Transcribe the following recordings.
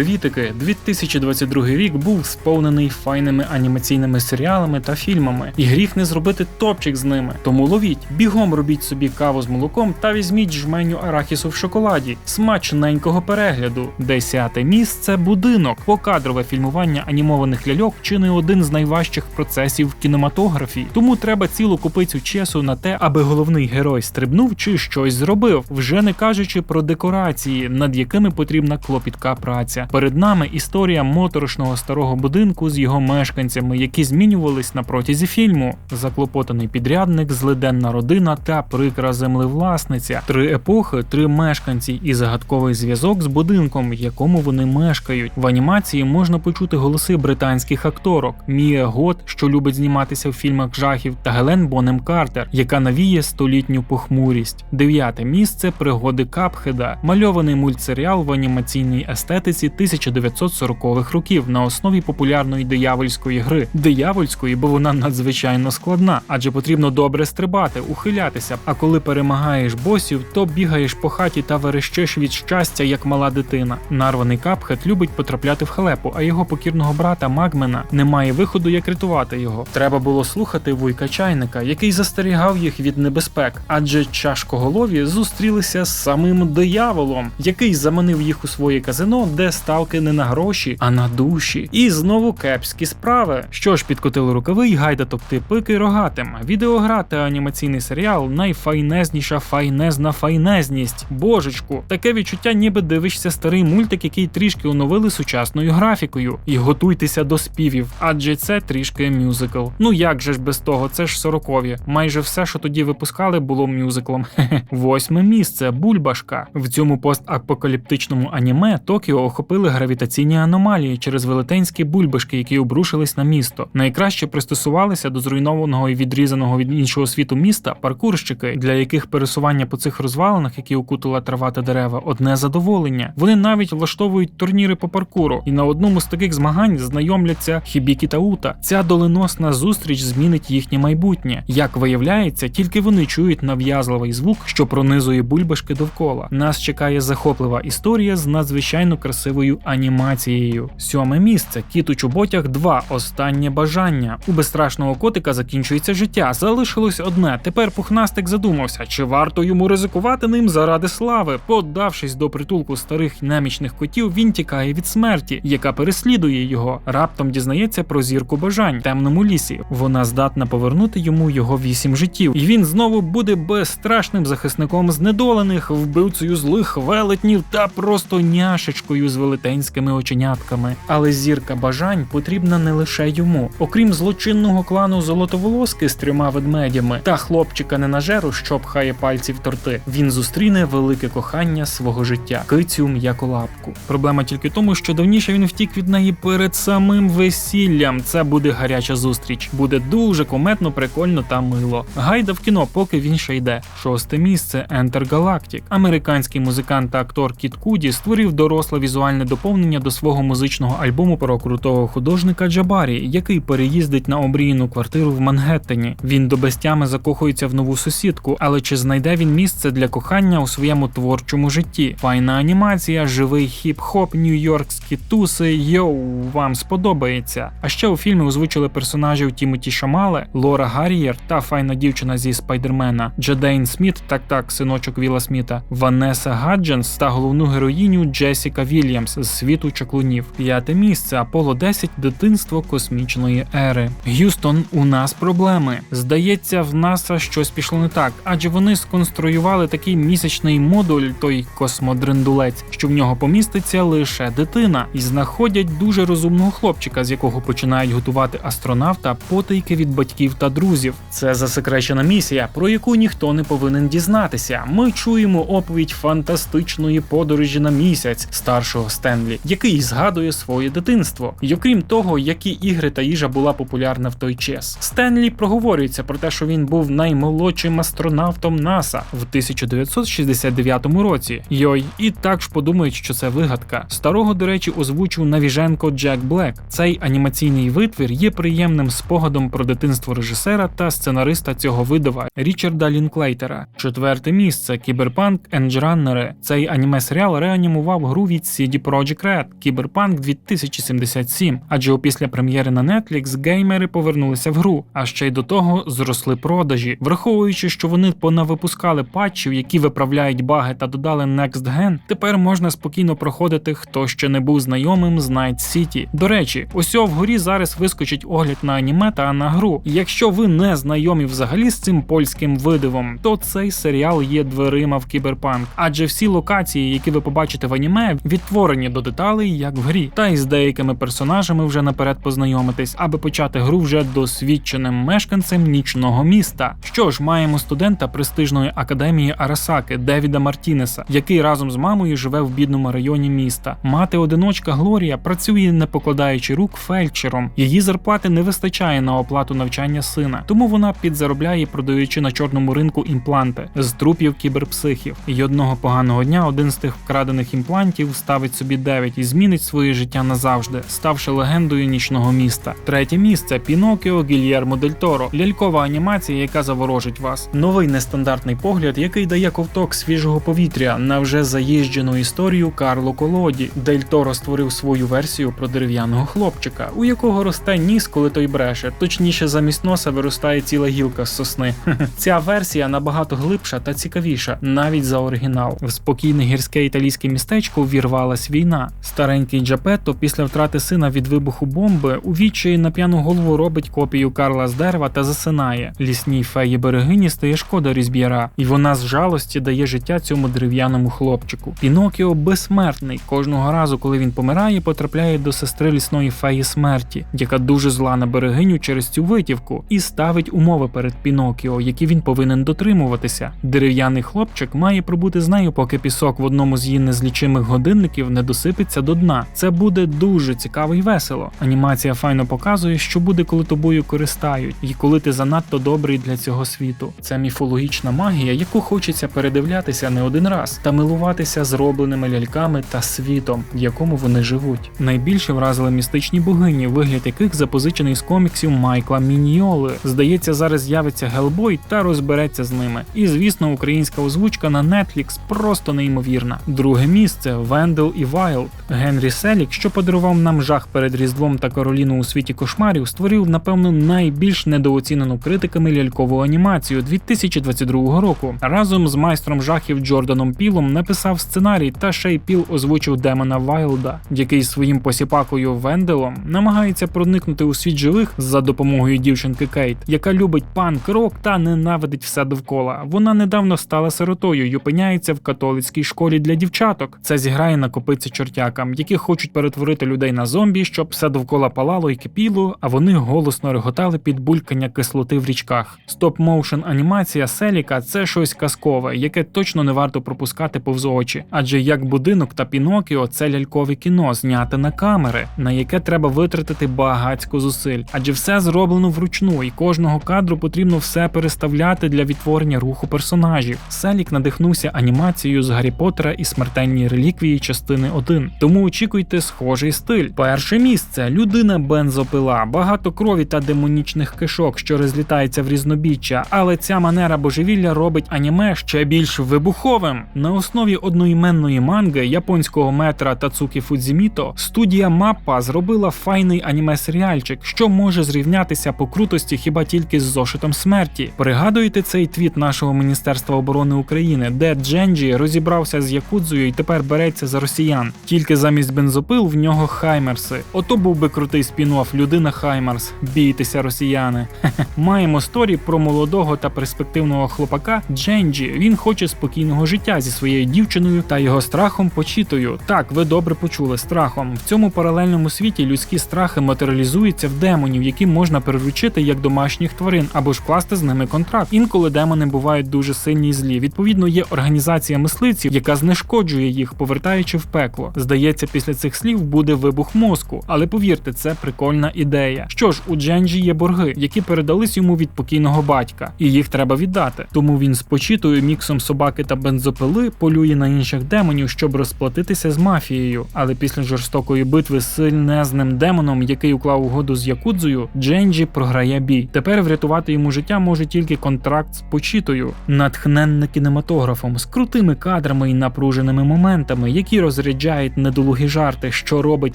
привітики! 2022 рік був сповнений файними анімаційними серіалами та фільмами, і гріх не зробити топчик з ними. Тому ловіть, бігом робіть собі каву з молоком та візьміть жменю арахісу в шоколаді, смачненького перегляду. Десяте місце будинок. Покадрове фільмування анімованих ляльок чи не один з найважчих процесів в кінематографі. Тому треба цілу купицю часу на те, аби головний герой стрибнув чи щось зробив, вже не кажучи про декорації, над якими потрібна клопітка праця. Перед нами історія моторошного старого будинку з його мешканцями, які змінювались на протязі фільму. Заклопотаний підрядник, злиденна родина та прикра землевласниця. Три епохи, три мешканці і загадковий зв'язок з будинком, в якому вони мешкають. В анімації можна почути голоси британських акторок: Мія Гот, що любить зніматися в фільмах жахів, та Гелен Бонем Картер, яка навіє столітню похмурість. Дев'яте місце пригоди Капхеда, мальований мультсеріал в анімаційній естетиці 1940-х років на основі популярної диявольської гри. Диявольської, бо вона надзвичайно складна, адже потрібно добре стрибати, ухилятися. А коли перемагаєш босів, то бігаєш по хаті та верещиш від щастя, як мала дитина. Нарваний Капхед любить потрапляти в халепу, а його покірного брата Магмена немає виходу, як рятувати його. Треба було слухати вуйка чайника, який застерігав їх від небезпек, адже чашкоголові зустрілися з самим дияволом, який заманив їх у своє казино, де ставки не на гроші, а на душі. І знову кепські справи. Що ж, підкотили рукави й гайда топти пики рогатим. Відеогра та анімаційний серіал найфайнезніша файнезна файнезність. Божечку, таке відчуття, ніби дивишся старий мультик, який трішки оновили сучасною графікою. І готуйтеся до співів, адже це трішки мюзикл. Ну як же ж без того, це ж сорокові. Майже все, що тоді випускали, було мюзиклом. Восьме місце Бульбашка. В цьому постапокаліптичному аніме Токіо охопили гравітаційні аномалії через велетенські бульбашки, які обрушились на місто. Найкраще пристосувалися до зруйнованого і відрізаного від іншого світу міста паркурщики, для яких пересування по цих розвалинах, які окутала трава та дерева, одне задоволення. Вони навіть влаштовують турніри по паркуру, і на одному з таких змагань знайомляться Хібікі та Ута. Ця доленосна зустріч змінить їхнє майбутнє. Як виявляється, тільки вони чують нав'язливий звук, що пронизує бульбашки довкола. Нас чекає захоплива історія з надзвичайно красивою анімацією. Сьоме місце кіт у чоботях 2. Останнє бажання. У безстрашного котика закінчується життя. Залишилось одне. Тепер пухнастик задумався, чи варто йому ризикувати ним заради слави. Подавшись до притулку старих немічних котів, він тікає від смерті, яка переслідує його. Раптом дізнається про зірку бажань в темному лісі. Вона здатна повернути йому його вісім життів, і він знову буде безстрашним захисником знедолених, вбивцею злих велетнів та просто няшечкою з велетенськими оченятками. Але зірка бажань потрібна не лише йому, окрім злочинного клану золотоволоски з трьома ведмедями та хлопчика ненажеру, що пхає пальці в торти. Він зустріне велике кохання свого життя, кицю м'яколапку. Проблема тільки в тому, що давніше він втік від неї перед самим весіллям. Це буде гаряча зустріч. Буде дуже кометно, прикольно та мило. Гайда в кіно, поки він ще йде. Шосте місце Enter Galactic. Американський музикант та актор Кіт Куді створив доросле візуальне доповнення до свого музичного альбому про крутого художника Джабарі, який переїздить на омріяну квартиру в Мангеттені. Він до безтями закохується в нову сусідку, але чи знайде він місце для кохання у своєму творчому житті? Файна анімація, живий хіп-хоп, нью-йоркські туси. Йоу, вам сподобається. А ще у фільмі озвучили персонажів Тімоті Шамале, Лора Гаррієр та файна дівчина зі Спайдермена, Джадейн Сміт, так так, синочок Віла Сміта, Ванеса Гадженс та головну героїню Джесіка Вільямс з світу чаклунів. П'яте місце Аполло 10 дитинство космічної ери. Г'юстон, у нас проблеми. Здається, в НАСА щось пішло не так, адже вони сконструювали такий місячний модуль, той космодрендулець, що в нього поміститься лише дитина, і знаходять дуже розумного хлопчика, з якого починають готувати астронавта потайки від батьків та друзів. Це засекречена місія, про яку ніхто не повинен дізнатися. Ми чуємо оповідь фантастичної подорожі на місяць старшого Стенлі, який згадує своє дитинство. І окрім того, які ігри та їжа була популярна в той час. Стенлі проговорюється про те, що він був наймолодшим астронавтом НАСА в 1969 році. Йой, і так ж подумають, що це вигадка. Старого, до речі, озвучив навіженко Джек Блек. Цей анімаційний витвір є приємним спогадом про дитинство режисера та сценариста цього видава Річарда Лінклейтера. Четверте місце Кіберпанк Енджраннери. Цей аніме серіал реанімував гру від CD Project Red Cyberpunk 2077, адже опісля прем'єри на Netflix геймери повернулися в гру, а ще й до того зросли продажі, враховуючи, що вони понавипускали патчів, які виправляють баги та додали Next Gen, тепер можна спокійно проходити, хто ще не був знайомим з Night City. До речі, ось вгорі зараз вискочить огляд на аніме та на гру. Якщо ви не знайомі взагалі з цим польським видивом, то цей серіал є дверима в кіберпанк, адже всі локації, які ви побачите в аніме, відтворені до деталей, як в грі, та й з деякими персонажами вже наперед познайомитись, аби почати гру вже досвідченим мешканцем нічного міста. Що ж, маємо студента престижної академії Арасаки Девіда Мартінеса, який разом з мамою живе в бідному районі міста. Мати одиночка Глорія працює, не покладаючи рук фельдшером. Її зарплати не вистачає на оплату навчання сина, тому вона підзаробляє, продаючи на чорному ринку імпланти з трупів кіберпсихів. І одного поганого дня один з тих вкрадених імплантів ставить собі 9 і змінить своє життя назавжди, ставши легендою нічного міста. Третє місце Пінокіо Гільєрмо Дель Торо. лялькова анімація, яка заворожить вас. Новий нестандартний погляд, який дає ковток свіжого повітря на вже заїжджену історію Карло Колоді. Дель Торо створив свою версію про дерев'яного хлопчика, у якого росте ніс, коли той бреше. Точніше, замість носа виростає ціла гілка з сосни. Ця версія набагато глибша та цікавіша, навіть за оригінал. В спокійне гірське італійське містечко вірвалась війна. Старенький Джапетто після втрати сина від вибуху бомби у відчаї на п'яну голову робить копію Карла з дерева та засинає. Лісній феї берегині стає шкода різб'яра, і вона з жалості дає життя цьому дерев'яному хлопчику. Пінокіо безсмертний. Кожного разу, коли він помирає, потрапляє до сестри лісної феї смерті, яка дуже зла на берегиню через цю витівку, і ставить умови перед Пінокіо, які він повинен дотримуватися. Дерев'яний хлопчик має пробути з нею, поки пісок в одному з її незлічимих годинників не досипеться до дна. Це буде дуже цікаво і весело. Анімація файно показує, що буде, коли тобою користають, і коли ти занадто добрий для цього світу. Це міфологічна магія, яку хочеться передивлятися не один раз та милуватися зробленими ляльками та світом, в якому вони живуть. Найбільше вразили містичні богині, вигляд яких запозичений з коміксів Майкла Міньйоли. Здається, зараз з'явиться Гелбой та розбереться з ними. І звісно, українська озвучка на Netflix просто неймовірна. Друге місце Вендел і Вайлд. Генрі Селік, що подарував нам жах перед Різдвом та Кароліну у світі кошмарів, створив, напевно, найбільш недооцінену критиками лялькову анімацію 2022 року. Разом з майстром жахів Джорданом Пілом написав сценарій та ще й Піл озвучив Демона Вайлда, який своїм посіпакою Венделом намагається проникнути у світ живих за допомогою дівчинки Кейт, яка любить панк рок та ненавидить все довкола. Вона недавно стала сиротою й опиняється в католицькій школі для дівчаток. Це зіграє на копиці чортякам, які хочуть перетворити людей на зомбі, щоб все довкола палало і кипіло, а вони голосно реготали під булькання кислоти в річках. Стоп-моушен анімація Селіка це щось казкове, яке точно не варто пропускати повз очі, адже як будинок та Пінокіо це лялькове кіно, зняте на камери, на яке треба витратити багатько зусиль, адже все зроблено вручну, і кожного кадру потрібно все переставляти для відтворення руху персонажів. Селік надихнувся анімацією з Гаррі Поттера і смертельні реліквії частини 1. Тому очікуйте схожий стиль. Перше місце людина бензопила, багато крові та демонічних кишок, що розлітається в різнобіччя, але ця манера божевілля робить аніме ще більш вибуховим. На основі одноіменної манги японського метра Тацуки Фудзіміто студія Маппа зробила файний аніме-серіальчик, що може зрівнятися по крутості хіба тільки з зошитом смерті. Пригадуєте цей твіт нашого міністерства оборони України, де Дженджі розібрався з Якудзою і тепер береться за росіян. Тільки замість бензопил в нього хаймерси. Ото був би крутий спін-офф людина Хаймерс. Бійтеся, росіяни. Маємо сторі про молодого та перспективного хлопака Дженджі. Він хоче спокійного життя зі своєю дівчиною та його страхом почітою. Так, ви добре почули страхом. В цьому паралельному світі людські страхи матеріалізуються в демонів, які можна приручити як домашніх тварин або ж вкласти з ними контракт. Інколи демони бувають дуже сильні і злі. Відповідно, є організація мисливців, яка знешкоджує їх, повертаючи в пекло. Здається, після цих слів буде вибух мозку, але повірте, це прикольна ідея. Що ж, у Дженджі є борги, які передались йому від покійного батька, і їх треба віддати. Тому він з почитою міксом собаки та бензопили полює на інших демонів, щоб розплатитися з мафією. Але після жорстокої битви з сильнезним демоном, який уклав угоду з Якудзою, Дженджі програє бій. Тепер врятувати йому життя може тільки контракт з почитою, натхненне кінематографом, з крутими кадрами і напруженими моментами, які розряджають розряджають недолугі жарти, що робить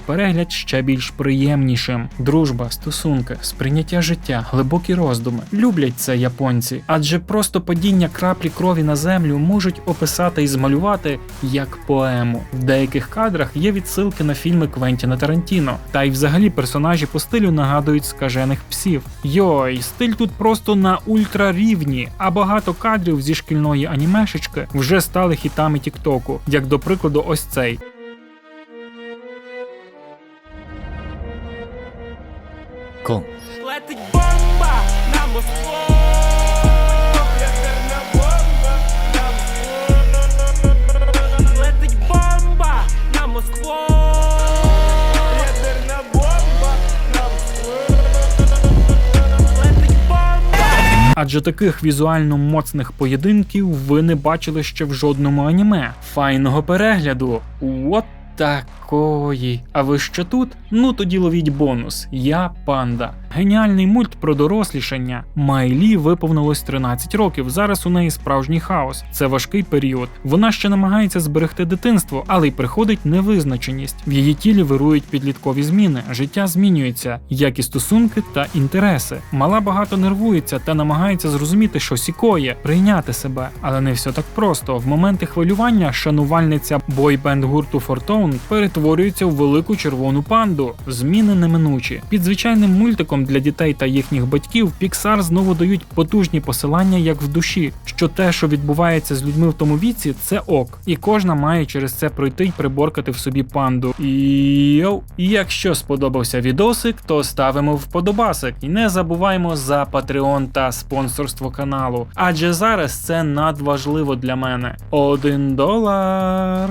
перегляд ще більш приємнішим. Дружба, стосунки, сприйняття життя, глибокі роздуми люблять це японці, адже просто падіння краплі крові на землю можуть описати і змалювати як поему. В деяких кадрах є відсилки на фільми Квентіна Тарантіно, та й взагалі персонажі по стилю нагадують скажених псів. Йой, стиль тут просто на ультрарівні, а багато кадрів зі шкільної анімешечки вже стали хітами Тіктоку, як до прикладу, ось цей. Кон. Летить бомба на Москву. Летить бомба на Москву. Ядерна бомба на Москву. Летить бомба. Адже таких візуально моцних поєдинків ви не бачили ще в жодному аніме. Файного перегляду. От такої. А ви ще тут? Ну тоді ловіть бонус. Я панда. Геніальний мульт про дорослішання. Майлі виповнилось 13 років. Зараз у неї справжній хаос. Це важкий період. Вона ще намагається зберегти дитинство, але й приходить невизначеність. В її тілі вирують підліткові зміни. Життя змінюється, як і стосунки та інтереси. Мала багато нервується та намагається зрозуміти, що сікоє, прийняти себе. Але не все так просто. В моменти хвилювання шанувальниця бойбенд гурту Фортоун перетворюється в велику червону панду. Зміни неминучі. Під звичайним мультиком для дітей та їхніх батьків Pixar знову дають потужні посилання, як в душі, що те, що відбувається з людьми в тому віці, це ок, і кожна має через це пройти й приборкати в собі панду. Йоу. І якщо сподобався відосик, то ставимо вподобасик і не забуваємо за Patreon та спонсорство каналу. Адже зараз це надважливо для мене. Один долар.